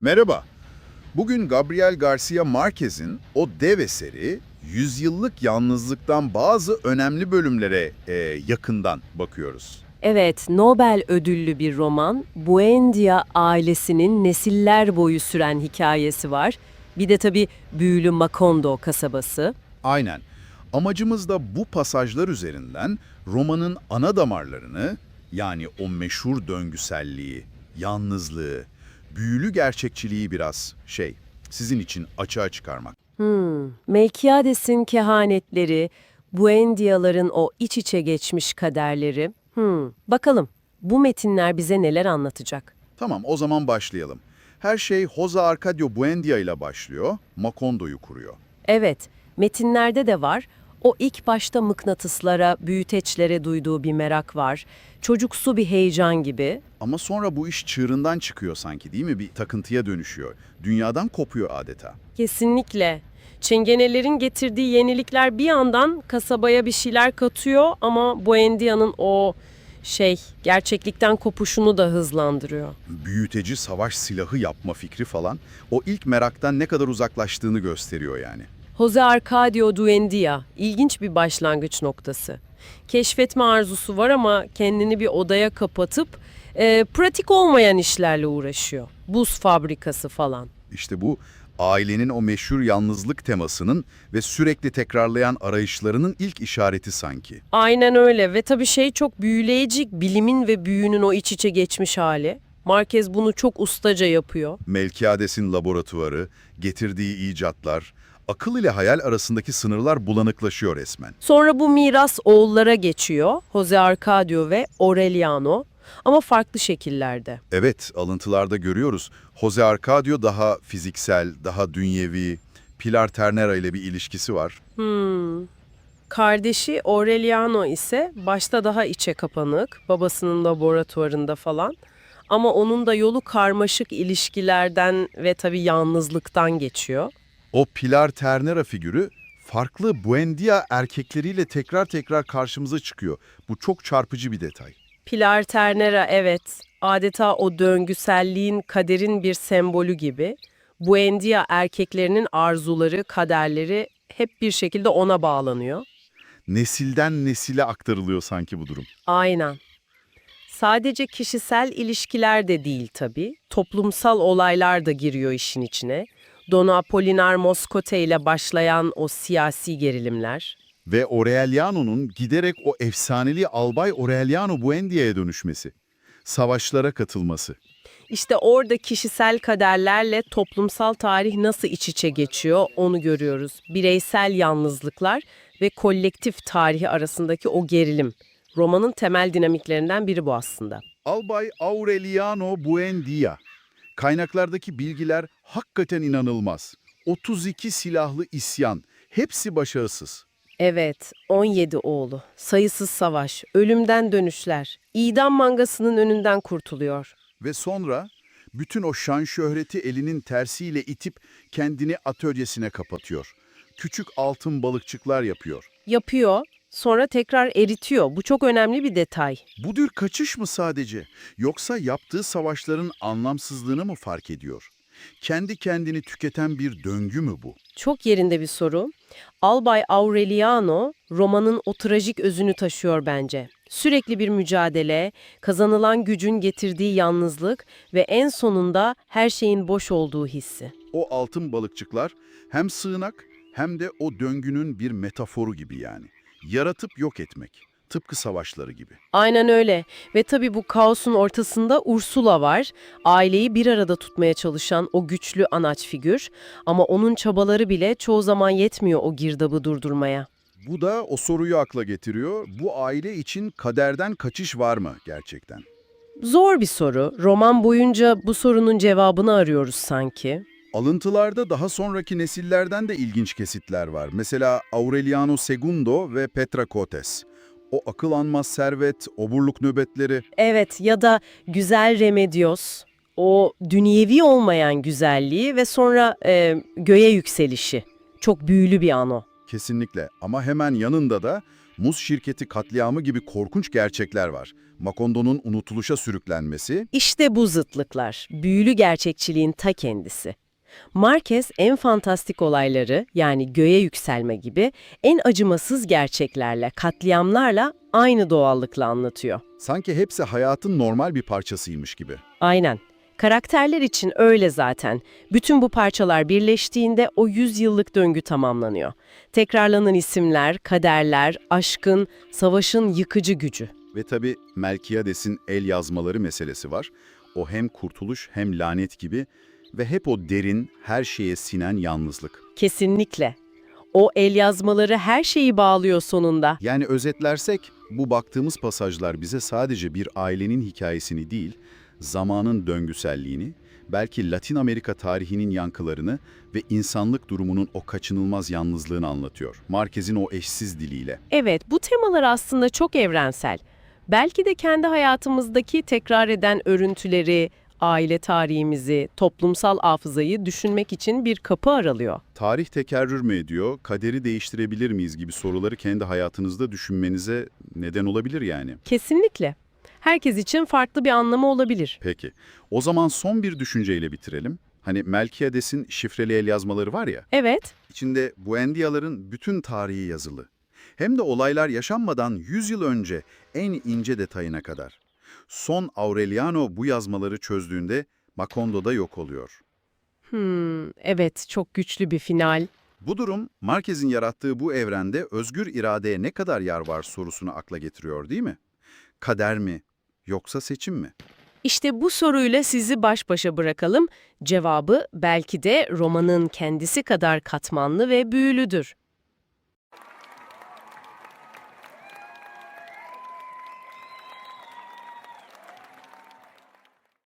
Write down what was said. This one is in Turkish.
Merhaba. Bugün Gabriel Garcia Marquez'in o dev eseri Yüzyıllık Yalnızlık'tan bazı önemli bölümlere e, yakından bakıyoruz. Evet, Nobel ödüllü bir roman. Buendia ailesinin nesiller boyu süren hikayesi var. Bir de tabii büyülü Macondo kasabası. Aynen. Amacımız da bu pasajlar üzerinden romanın ana damarlarını yani o meşhur döngüselliği, yalnızlığı, büyülü gerçekçiliği biraz şey sizin için açığa çıkarmak. Hmm, Melkiades'in kehanetleri, Buendia'ların o iç içe geçmiş kaderleri. Hmm, bakalım bu metinler bize neler anlatacak? Tamam o zaman başlayalım. Her şey Jose Arcadio Buendia ile başlıyor, Macondo'yu kuruyor. Evet, metinlerde de var. O ilk başta mıknatıslara, büyüteçlere duyduğu bir merak var. Çocuksu bir heyecan gibi. Ama sonra bu iş çığırından çıkıyor sanki değil mi? Bir takıntıya dönüşüyor. Dünyadan kopuyor adeta. Kesinlikle. Çingenelerin getirdiği yenilikler bir yandan kasabaya bir şeyler katıyor ama Buendia'nın o şey gerçeklikten kopuşunu da hızlandırıyor. Büyüteci savaş silahı yapma fikri falan o ilk meraktan ne kadar uzaklaştığını gösteriyor yani. Jose Arcadio Buendia ilginç bir başlangıç noktası. Keşfetme arzusu var ama kendini bir odaya kapatıp e, pratik olmayan işlerle uğraşıyor. Buz fabrikası falan. İşte bu ailenin o meşhur yalnızlık temasının ve sürekli tekrarlayan arayışlarının ilk işareti sanki. Aynen öyle ve tabii şey çok büyüleyici bilimin ve büyünün o iç içe geçmiş hali. Marquez bunu çok ustaca yapıyor. Melkiades'in laboratuvarı, getirdiği icatlar, akıl ile hayal arasındaki sınırlar bulanıklaşıyor resmen. Sonra bu miras oğullara geçiyor. Jose Arcadio ve Aureliano ama farklı şekillerde. Evet, alıntılarda görüyoruz. Jose Arcadio daha fiziksel, daha dünyevi, Pilar Ternera ile bir ilişkisi var. Kardeşi Aureliano ise başta daha içe kapanık, babasının laboratuvarında falan. Ama onun da yolu karmaşık ilişkilerden ve tabii yalnızlıktan geçiyor. O Pilar Ternera figürü farklı Buendia erkekleriyle tekrar tekrar karşımıza çıkıyor. Bu çok çarpıcı bir detay. Pilar Ternera evet, adeta o döngüselliğin kaderin bir sembolü gibi. Buendia erkeklerinin arzuları, kaderleri hep bir şekilde ona bağlanıyor. Nesilden nesile aktarılıyor sanki bu durum. Aynen. Sadece kişisel ilişkiler de değil tabii. Toplumsal olaylar da giriyor işin içine. Don Apolinar Moscote ile başlayan o siyasi gerilimler. Ve Aureliano'nun giderek o efsaneli Albay Aureliano Buendia'ya dönüşmesi. Savaşlara katılması. İşte orada kişisel kaderlerle toplumsal tarih nasıl iç içe geçiyor onu görüyoruz. Bireysel yalnızlıklar ve kolektif tarihi arasındaki o gerilim. Romanın temel dinamiklerinden biri bu aslında. Albay Aureliano Buendia. Kaynaklardaki bilgiler hakikaten inanılmaz. 32 silahlı isyan, hepsi başarısız. Evet, 17 oğlu, sayısız savaş, ölümden dönüşler, idam mangasının önünden kurtuluyor. Ve sonra bütün o şan şöhreti elinin tersiyle itip kendini atölyesine kapatıyor. Küçük altın balıkçıklar yapıyor. Yapıyor, sonra tekrar eritiyor. Bu çok önemli bir detay. Bu tür kaçış mı sadece? Yoksa yaptığı savaşların anlamsızlığını mı fark ediyor? Kendi kendini tüketen bir döngü mü bu? Çok yerinde bir soru. Albay Aureliano romanın o trajik özünü taşıyor bence. Sürekli bir mücadele, kazanılan gücün getirdiği yalnızlık ve en sonunda her şeyin boş olduğu hissi. O altın balıkçıklar hem sığınak hem de o döngünün bir metaforu gibi yani. Yaratıp yok etmek. Tıpkı savaşları gibi. Aynen öyle. Ve tabii bu kaosun ortasında Ursula var. Aileyi bir arada tutmaya çalışan o güçlü anaç figür. Ama onun çabaları bile çoğu zaman yetmiyor o girdabı durdurmaya. Bu da o soruyu akla getiriyor. Bu aile için kaderden kaçış var mı gerçekten? Zor bir soru. Roman boyunca bu sorunun cevabını arıyoruz sanki. Alıntılarda daha sonraki nesillerden de ilginç kesitler var. Mesela Aureliano Segundo ve Petra Cotes. O akıl almaz servet, oburluk nöbetleri. Evet ya da güzel Remedios, o dünyevi olmayan güzelliği ve sonra e, göğe yükselişi. Çok büyülü bir an o. Kesinlikle ama hemen yanında da muz şirketi katliamı gibi korkunç gerçekler var. Makondo'nun unutuluşa sürüklenmesi, İşte bu zıtlıklar, büyülü gerçekçiliğin ta kendisi. Marquez en fantastik olayları yani göğe yükselme gibi en acımasız gerçeklerle, katliamlarla aynı doğallıkla anlatıyor. sanki hepsi hayatın normal bir parçasıymış gibi. Aynen. Karakterler için öyle zaten. Bütün bu parçalar birleştiğinde o yüzyıllık döngü tamamlanıyor. Tekrarlanan isimler, kaderler, aşkın, savaşın yıkıcı gücü. Ve tabii Melkiades'in el yazmaları meselesi var. O hem kurtuluş hem lanet gibi ve hep o derin, her şeye sinen yalnızlık. Kesinlikle. O el yazmaları her şeyi bağlıyor sonunda. Yani özetlersek, bu baktığımız pasajlar bize sadece bir ailenin hikayesini değil, zamanın döngüselliğini, belki Latin Amerika tarihinin yankılarını ve insanlık durumunun o kaçınılmaz yalnızlığını anlatıyor. Marquez'in o eşsiz diliyle. Evet, bu temalar aslında çok evrensel. Belki de kendi hayatımızdaki tekrar eden örüntüleri, aile tarihimizi, toplumsal hafızayı düşünmek için bir kapı aralıyor. Tarih tekerrür mü ediyor, kaderi değiştirebilir miyiz gibi soruları kendi hayatınızda düşünmenize neden olabilir yani. Kesinlikle. Herkes için farklı bir anlamı olabilir. Peki, o zaman son bir düşünceyle bitirelim. Hani Melkiades'in şifreli el yazmaları var ya, Evet, içinde Buendia'ların bütün tarihi yazılı. Hem de olaylar yaşanmadan 100 yıl önce en ince detayına kadar. Son Aureliano bu yazmaları çözdüğünde Makondo'da yok oluyor. hmm, evet çok güçlü bir final. Bu durum, Marquez'in yarattığı bu evrende özgür iradeye ne kadar yer var sorusunu akla getiriyor değil mi? Kader mi, yoksa seçim mi? İşte bu soruyla sizi baş başa bırakalım. Cevabı belki de romanın kendisi kadar katmanlı ve büyülüdür.